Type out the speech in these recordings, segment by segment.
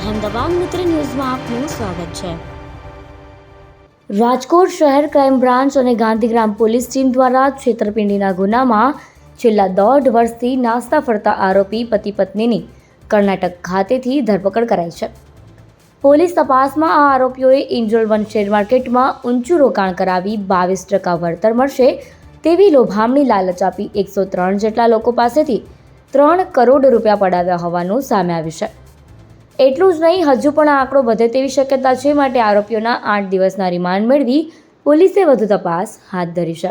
અહેમદાબાદ મિત્ર ન્યૂઝમાં આપનું સ્વાગત છે રાજકોટ શહેર ક્રાઇમ બ્રાન્ચ અને ગાંધીગ્રામ પોલીસ ટીમ દ્વારા છેતરપિંડીના ગુનામાં છેલ્લા દોઢ વર્ષથી નાસ્તા ફરતા આરોપી પતિ પત્નીની કર્ણાટક ખાતેથી ધરપકડ કરાઈ છે. પોલીસ તપાસમાં આ આરોપીઓએ એન્જલ વન શેર માર્કેટમાં ઊંચું રોકાણ કરાવી બાવીસ ટકા વળતર મળશે તેવી લોભામણી લાલચ આપી એકસો ત્રણ જેટલા લોકો પાસેથી ત્રણ કરોડ રૂપિયા પડાવ્યા હોવાનું સામે આવ્યું છે. એટલું જ નહીં, હજુ પણ આ આંકડો વધે તેવી શક્યતા છે માટે આરોપીઓના આઠ દિવસના રિમાન્ડ મેળવી પોલીસે વધુ તપાસ હાથ ધરી છે.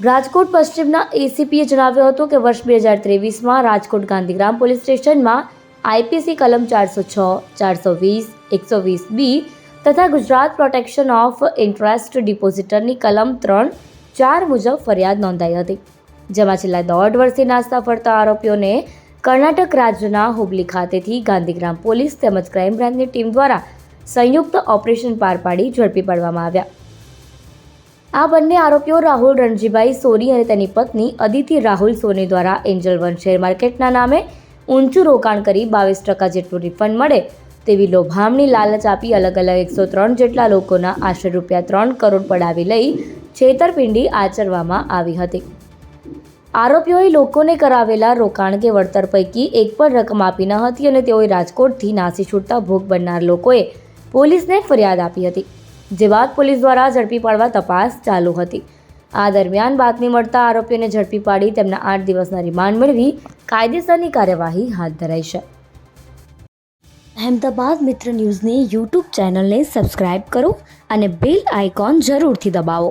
રાજકોટ પશ્ચિમના એસીપીએ જણાવ્યું હતું કે વર્ષ બે હજાર ત્રેવીસમાં રાજકોટ ગાંધીગ્રામ પોલીસ સ્ટેશનમાં આઈપીસી કલમ ચારસો છ, ચારસો વીસ, એકસો વીસ બી તથા ગુજરાત પ્રોટેક્શન ઓફ ઇન્ટરેસ્ટ ડિપોઝિટરની કલમ ત્રણ, ચાર મુજબ ફરિયાદ નોંધાઈ હતી. જેમાં છેલ્લા દોઢ વર્ષથી નાસ્તા ફરતા આરોપીઓને કર્ણાટક રાજ્યના હુબલી ખાતેથી ગાંધીગ્રામ પોલીસ તેમજ ક્રાઇમ બ્રાન્ચની ટીમ દ્વારા સંયુક્ત ઓપરેશન પાર પાડી ઝડપી પાડવામાં આવ્યા. આ બંને આરોપીઓ રાહુલ રણજીભાઈ સોની અને તેની પત્ની અદિતિ રાહુલ સોની દ્વારા એન્જલ વન શેર માર્કેટના નામે ઊંચું રોકાણ કરી બાવીસ ટકા જેટલું રિફંડ મળે તેવી લોભામણી લાલચ આપી અલગ અલગ એકસો ત્રણ જેટલા લોકોના આશરે રૂપિયા ત્રણ કરોડ પડાવી લઈ છેતરપિંડી આચરવામાં આવી હતી. આરોપીઓએ લોકોને કરાવેલા રોકાણ કે વળતર પૈકી એક પણ રકમ આપી ન હતી અને તેઓએ રાજકોટથી નાસી છૂટતા ભોગ બનનાર લોકોએ પોલીસને ફરિયાદ આપી હતી, જે બાદ પોલીસ દ્વારા ઝડપી પાડવા તપાસ ચાલુ હતી. આ દરમિયાન બાતમી મળતા આરોપીઓને ઝડપી પાડી તેમના આઠ દિવસના રિમાન્ડ મેળવી કાયદેસરની કાર્યવાહી હાથ ધરાઈ છે. અહેમદાબાદ મિત્ર ન્યૂઝની યુટ્યુબ ચેનલને સબસ્ક્રાઇબ કરો અને બેલ આઇકોન જરૂરથી દબાવો.